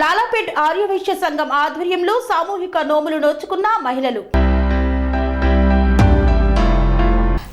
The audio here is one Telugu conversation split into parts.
లాలాపేట్ ఆర్యవైశ్య సంఘం ఆధ్వర్యంలో సామూహిక నోములు నోచుకున్న మహిళలు.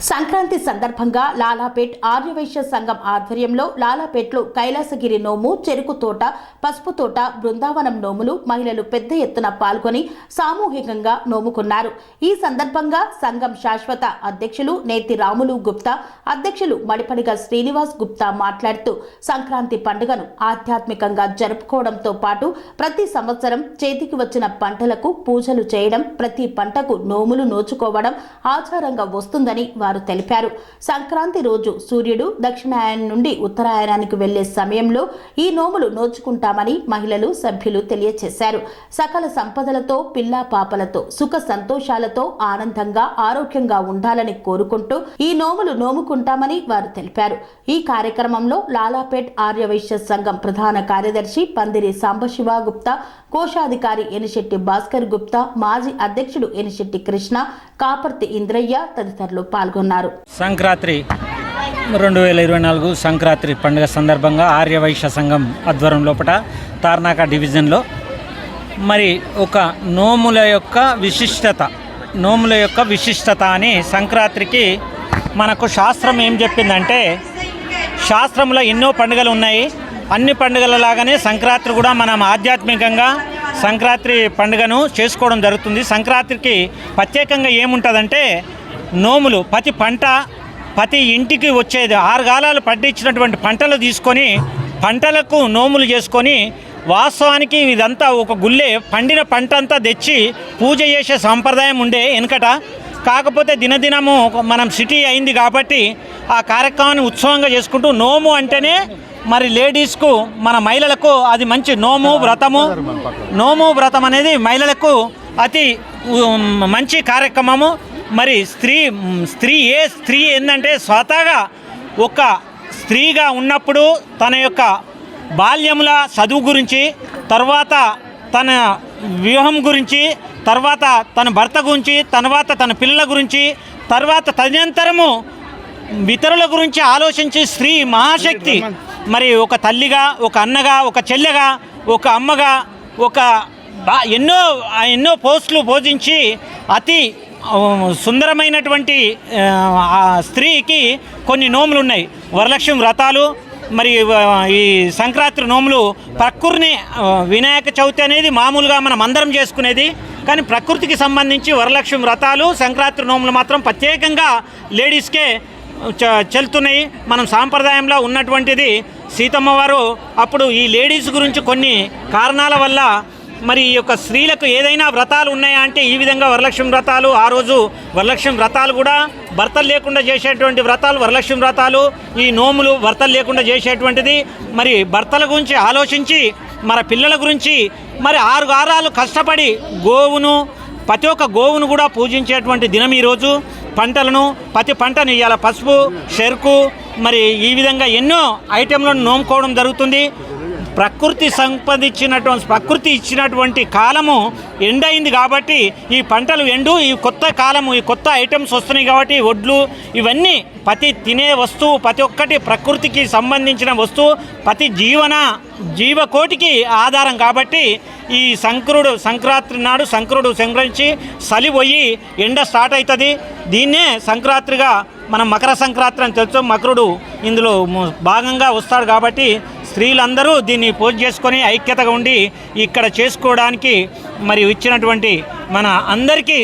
సంక్రాంతి సందర్భంగా లాలాపేట్ ఆర్యవైశ్య సంఘం ఆధ్వర్యంలో లాలాపేట్లో కైలాసగిరి నోము చెరుకు తోట పసుపు తోట బృందావనం నోములు మహిళలు పెద్ద ఎత్తున పాల్గొని సామూహికంగా నోముకున్నారు. ఈ సందర్భంగా సంఘం శాశ్వత అధ్యక్షులు నేతి రాములు గుప్తా అధ్యక్షులు మడిపడిగ శ్రీనివాస్ గుప్తా మాట్లాడుతూ సంక్రాంతి పండుగను ఆధ్యాత్మికంగా జరుపుకోవడంతో పాటు ప్రతి సంవత్సరం చేతికి వచ్చిన పంటలకు పూజలు చేయడం ప్రతి పంటకు నోములు నోచుకోవడం ఆచారంగా వస్తుందని వారు తెలిపారు. సంక్రాంతి రోజు సూర్యుడు దక్షిణాయనం నుండి ఉత్తరాయణానికి వెళ్ళే సమయంలో ఈ నోములు నోచుకుంటామని మహిళలు సభ్యులు తెలియచేశారు. సకల సంపదలతో పిల్లా పాపలతో సుఖ సంతోషాలతో ఆనందంగా ఆరోగ్యంగా ఉండాలని కోరుకుంటూ ఈ నోములు నోముకుంటామని వారు తెలిపారు. ఈ కార్యక్రమంలో లాలాపేట్ ఆర్యవైశ్య సంఘం ప్రధాన కార్యదర్శి పందిరి సాంబశివ గుప్తా కోశాధికారి ఎనిశెట్టి భాస్కర్ గుప్తా మాజీ అధ్యక్షుడు ఎనిశెట్టి కృష్ణ కాపర్తి ఇంద్రయ్య తదితరులు పాల్గొన్నారు. సంక్రాంతి రెండు వేల ఇరవై నాలుగు సంక్రాంతి పండుగ సందర్భంగా ఆర్యవైశ్య సంఘం ఆధ్వర్యం లోపల తార్నాక డివిజన్లో మరి ఒక నోముల యొక్క విశిష్టత నోముల యొక్క విశిష్టత అని సంక్రాంతికి మనకు శాస్త్రం ఏం చెప్పిందంటే శాస్త్రంలో ఎన్నో పండుగలు ఉన్నాయి. అన్ని పండుగల లాగానే సంక్రాంతి కూడా మనం ఆధ్యాత్మికంగా సంక్రాంతి పండుగను చేసుకోవడం జరుగుతుంది. సంక్రాంతికి ప్రత్యేకంగా ఏముంటుందంటే నోములు ప్రతి పంట ప్రతి ఇంటికి వచ్చేది ఆరు కాలాలు పండించినటువంటి పంటలు తీసుకొని పంటలకు నోములు చేసుకొని వాస్తవానికి ఇదంతా ఒక గుల్లే పండిన పంట అంతా తెచ్చి పూజ చేసే సాంప్రదాయం ఉండే వెనుకట. కాకపోతే దినదినము మనం సిటీ అయింది కాబట్టి ఆ కార్యక్రమాన్ని ఉత్సవంగా చేసుకుంటూ నోము అంటేనే మరి లేడీస్కు మన మహిళలకు అది మంచి నోము వ్రతము. నోము వ్రతం అనేది మహిళలకు అతి మంచి కార్యక్రమము. మరి స్త్రీ స్త్రీ ఏ స్త్రీ ఏంటంటే స్వతగా ఒక స్త్రీగా ఉన్నప్పుడు తన యొక్క బాల్యముల చదువు గురించి తర్వాత తన వ్యూహం గురించి తర్వాత తన భర్త గురించి తర్వాత తన పిల్లల గురించి తర్వాత తదనంతరము ఇతరుల గురించి ఆలోచించి స్త్రీ మహాశక్తి. మరి ఒక తల్లిగా ఒక అన్నగా ఒక చెల్లెగా ఒక అమ్మగా ఒక బా- ఎన్నో ఎన్నో పోస్టులు బోధించి అతి సుందరమైనటువంటి స్త్రీకి కొన్ని నోములు ఉన్నాయి. వరలక్ష్మి వ్రతాలు మరి ఈ సంక్రాంతి నోములు ప్రకృతిని వినాయక చవితి అనేది మామూలుగా మనం అందరం చేసుకునేది. కానీ ప్రకృతికి సంబంధించి వరలక్ష్మి వ్రతాలు సంక్రాంతి నోములు మాత్రం ప్రత్యేకంగా లేడీస్కే చెల్తున్నాయి మనం సాంప్రదాయంలో ఉన్నటువంటిది సీతమ్మ వారు అప్పుడు ఈ లేడీస్ గురించి కొన్ని కారణాల వల్ల మరి ఈ యొక్క స్త్రీలకు ఏదైనా వ్రతాలు ఉన్నాయా అంటే ఈ విధంగా వరలక్ష్మి వ్రతాలు ఆ రోజు వరలక్ష్మి వ్రతాలు కూడా భర్తలు లేకుండా చేసేటువంటి వ్రతాలు వరలక్ష్మి వ్రతాలు ఈ నోములు భర్తలు లేకుండా చేసేటువంటిది. మరి భర్తల గురించి ఆలోచించి మన పిల్లల గురించి మరి ఆరు వారాలు కష్టపడి గోవును ప్రతి ఒక్క గోవును కూడా పూజించేటువంటి దినం ఈరోజు. పంటలను ప్రతి పంటను ఇవాళ పసుపు చెరుకు మరి ఈ విధంగా ఎన్నో ఐటెంలను నోముకోవడం జరుగుతుంది. ప్రకృతి సంపాదించినటువంటి ప్రకృతి ఇచ్చినటువంటి కాలము ఎండ్ అయింది కాబట్టి ఈ పంటలు ఎండు ఈ కొత్త కాలము ఈ కొత్త ఐటమ్స్ వస్తున్నాయి కాబట్టి వడ్లు ఇవన్నీ ప్రతి తినే వస్తువు ప్రతి ఒక్కటి ప్రకృతికి సంబంధించిన వస్తువు ప్రతి జీవన జీవకోటికి ఆధారం కాబట్టి ఈ సంక్రుడు సంక్రాంతి నాడు సంక్రుడు సంక్రమించి చలి పోయి ఎండ స్టార్ట్ అవుతుంది దీన్నే సంక్రాంతిగా మనం మకర సంక్రాంతి అని తెలుసు మకరుడు ఇందులో భాగంగా వస్తాడు కాబట్టి స్త్రీలందరూ దీన్ని పూజ చేసుకొని ఐక్యతగా ఉండి ఇక్కడ చేసుకోవడానికి మరి ఇచ్చినటువంటి మన అందరికీ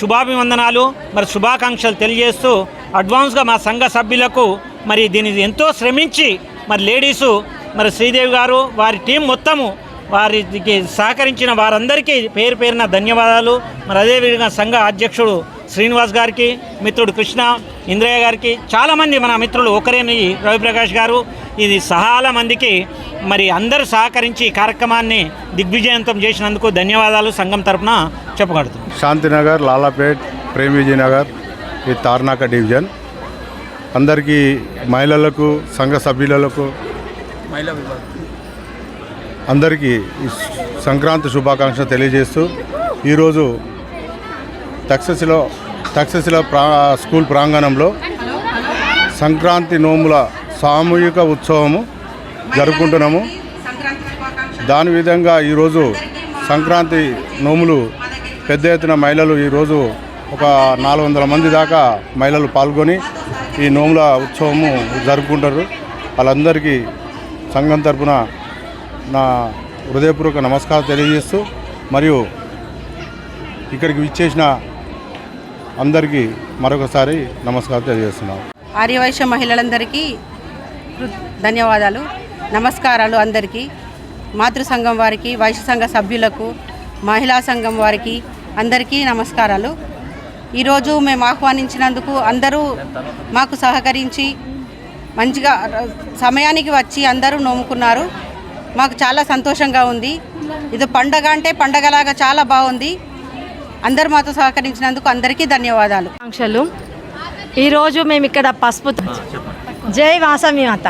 శుభాభివందనాలు మరి శుభాకాంక్షలు తెలియజేస్తూ అడ్వాన్స్గా మా సంఘ సభ్యులకు మరి దీన్ని ఎంతో శ్రమించి మరి లేడీసు మరి శ్రీదేవి గారు వారి టీం మొత్తము వారికి సహకరించిన వారందరికీ పేరు పేరున ధన్యవాదాలు. మరి అదేవిధంగా సంఘ అధ్యక్షుడు శ్రీనివాస్ గారికి మిత్రుడు కృష్ణ ఇంద్రయ్య గారికి చాలామంది మన మిత్రులు ఒకరేని రవిప్రకాష్ గారు. ఇది చాలా మందికి మరి అందరూ సహకరించి ఈ కార్యక్రమాన్ని దిగ్విజయంతం చేసినందుకు ధన్యవాదాలు సంఘం తరపున చెప్పగలుగుతున్నాం శాంతినగర్ లాలాపేట్ ప్రేమ్ విజయ్ నగర్ ఈ తార్నాక డివిజన్. అందరికీ మహిళలకు సంఘ సభ్యులకు అందరికీ ఈ సంక్రాంతి శుభాకాంక్షలు తెలియజేస్తూ ఈరోజు తక్షశిలో తక్షశిల ప్రా స్కూల్ ప్రాంగణంలో సంక్రాంతి నోముల సామూహిక ఉత్సవము జరుపుకుంటున్నాము. దాని విధంగా ఈరోజు సంక్రాంతి నోములు పెద్ద ఎత్తున మహిళలు ఈరోజు ఒక నాలుగు వందల మంది దాకా మహిళలు పాల్గొని ఈ నోముల ఉత్సవము జరుపుకుంటారు. వాళ్ళందరికీ సంఘం తరపున నా హృదయపూర్వక నమస్కారం తెలియజేస్తూ మరియు ఇక్కడికి విచ్చేసిన అందరికీ మరొకసారి నమస్కారం తెలియజేస్తున్నాం. ఆర్యవైశ్య మహిళలందరికీ ధన్యవాదాలు నమస్కారాలు అందరికీ. మాతృ సంఘం వారికి వైశ్య సంఘ సభ్యులకు మహిళా సంఘం వారికి అందరికీ నమస్కారాలు. ఈరోజు మేము ఆహ్వానించినందుకు అందరూ మాకు సహకరించి మంచిగా సమయానికి వచ్చి అందరూ నోముకున్నారు. మాకు చాలా సంతోషంగా ఉంది. ఇది పండగ అంటే పండగలాగా చాలా బాగుంది. అందరూ మాతో సహకరించినందుకు అందరికీ ధన్యవాదాలు. ఆకాంక్షలు ఈరోజు మేము ఇక్కడ పసుపు జై వాసవి మాత.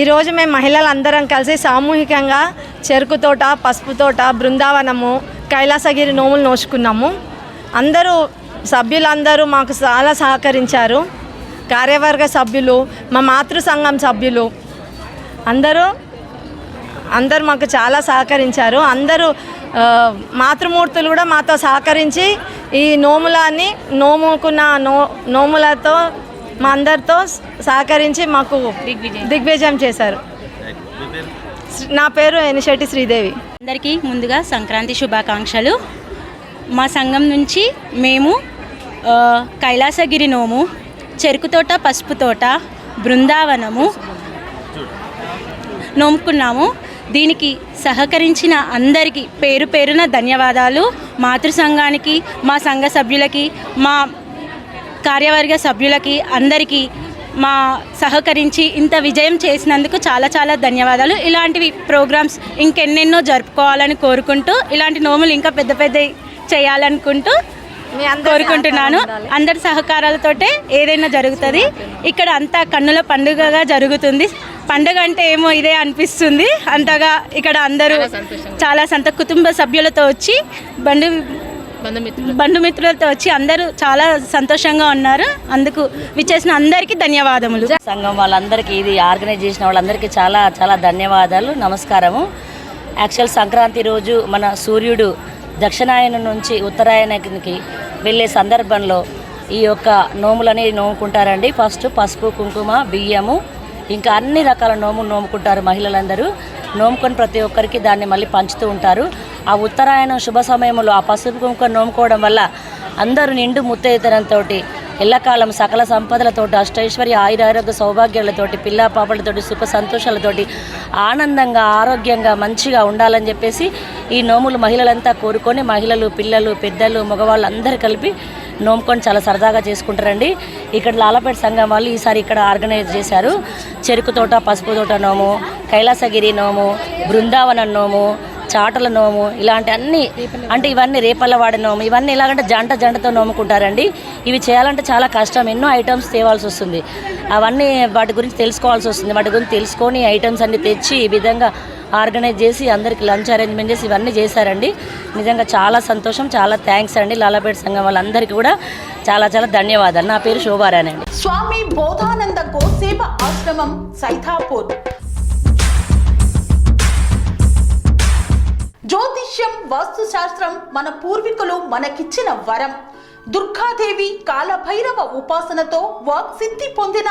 ఈరోజు మేము మహిళలందరం కలిసి సామూహికంగా చెరుకు తోట పసుపు తోట బృందావనము కైలాసగిరి నోములు నోచుకున్నాము. అందరూ సభ్యులందరూ మాకు చాలా సహకరించారు. కార్యవర్గ సభ్యులు మా మాతృ సంఘం సభ్యులు. అందరూ అందరూ మాకు చాలా సహకరించారు. అందరూ మాతృమూర్తులు కూడా మాతో సహకరించి ఈ నోములని నోముకున్న నో నోములతో మా అందరితో సహకరించి మాకు దిగ్విజయం. చేశారు. నా పేరు ఎనిశెట్టి శ్రీదేవి. అందరికీ ముందుగా సంక్రాంతి శుభాకాంక్షలు. మా సంఘం నుంచి మేము కైలాసగిరి నోము చెరుకు తోట పసుపు తోట బృందావనము నోముకున్నాము. దీనికి సహకరించిన అందరికీ పేరు పేరున ధన్యవాదాలు. మాతృ సంఘానికి మా సంఘ సభ్యులకి మా కార్యవర్గ సభ్యులకి అందరికీ మా సహకరించి ఇంత విజయం చేసినందుకు చాలా చాలా ధన్యవాదాలు. ఇలాంటివి ప్రోగ్రామ్స్ ఇంకెన్నెన్నో జరుపుకోవాలని కోరుకుంటూ ఇలాంటి నోములు ఇంకా పెద్ద పెద్ద చేయాలనుకుంటూ కోరుకుంటున్నాను. అందరి సహకారాలతోటే ఏదైనా జరుగుతుంది. ఇక్కడ అంతా కన్నుల పండుగగా జరుగుతుంది. పండుగ అంటే ఏమో ఇదే అనిపిస్తుంది. అంతగా ఇక్కడ అందరూ చాలా సంత కుటుంబ సభ్యులతో వచ్చి బంధు బంధుమిత్రులతో వచ్చి అందరూ చాలా సంతోషంగా ఉన్నారు. అందుకు విచ్చేసిన అందరికీ ధన్యవాదములు. సంఘం వాళ్ళందరికీ ఇది ఆర్గనైజ్ చేసిన వాళ్ళందరికీ చాలా చాలా ధన్యవాదాలు. నమస్కారము. యాక్చువల్ సంక్రాంతి రోజు మన సూర్యుడు దక్షిణాయనం నుంచి ఉత్తరాయణానికి వెళ్ళే సందర్భంలో ఈ యొక్క నోములని నోముకుంటారండి. ఫస్ట్ పసుపు కుంకుమ బియ్యము ఇంకా అన్ని రకాల నోములు నోముకుంటారు మహిళలందరూ. నోముకొని ప్రతి ఒక్కరికి దాన్ని మళ్ళీ పంచుతూ ఉంటారు. ఆ ఉత్తరాయణం శుభ సమయంలో ఆ పసుపు కుంకుమ నోముకోవడం వల్ల అందరూ నిండు ముత్తైతనంతో ఎల్లకాలం సకల సంపదలతోటి అష్టైశ్వర్య ఆయురారోగ్య సౌభాగ్యాలతోటి పిల్ల పాపలతోటి సుఖ సంతోషాలతోటి ఆనందంగా ఆరోగ్యంగా మంచిగా ఉండాలని చెప్పేసి ఈ నోములు మహిళలంతా కోరుకొని మహిళలు పిల్లలు పెద్దలు మగవాళ్ళు అందరూ కలిపి నోముకొని చాలా సరదాగా చేసుకుంటారండి. ఇక్కడ లాలపేట సంఘం వాళ్ళు ఈసారి ఇక్కడ ఆర్గనైజ్ చేశారు. చెరుకు తోట పసుపు తోట నోము కైలాసగిరి నోము బృందావనం నోము చాటల నోము ఇలాంటి అన్ని అంటే ఇవన్నీ రేపల్లవాడి నోము ఇవన్నీ ఎలాగంటే జంట జంటతో నోముకుంటారండి. ఇవి చేయాలంటే చాలా కష్టం ఎన్నో ఐటమ్స్ తేవాల్సి వస్తుంది. అవన్నీ వాటి గురించి తెలుసుకోవాల్సి వస్తుంది. వాటి గురించి తెలుసుకొని ఐటమ్స్ అన్ని తెచ్చి ఈ విధంగా ఆర్గనైజ్ చేసి అందరికి లంచ్ అరేంజ్మెంట్ చేసి ఇవన్నీ చేశారండి. నిజంగా చాలా సంతోషం చాలా థ్యాంక్స్ అండి. లాలాపేట సంఘం వాళ్ళందరికీ కూడా చాలా చాలా ధన్యవాదాలు. నా పేరు శోభారాణి అండి. స్వామి బోధానంద గోసేవ ఆశ్రమం సైథాపూర్ జ్యోతిష్యం వాస్తు శాస్త్రం మన పూర్వీకులు మనకిచ్చిన వరం. దుర్గాదేవి కాలభైరవ ఉపాసనతో వాక్సిద్ధి పొందిన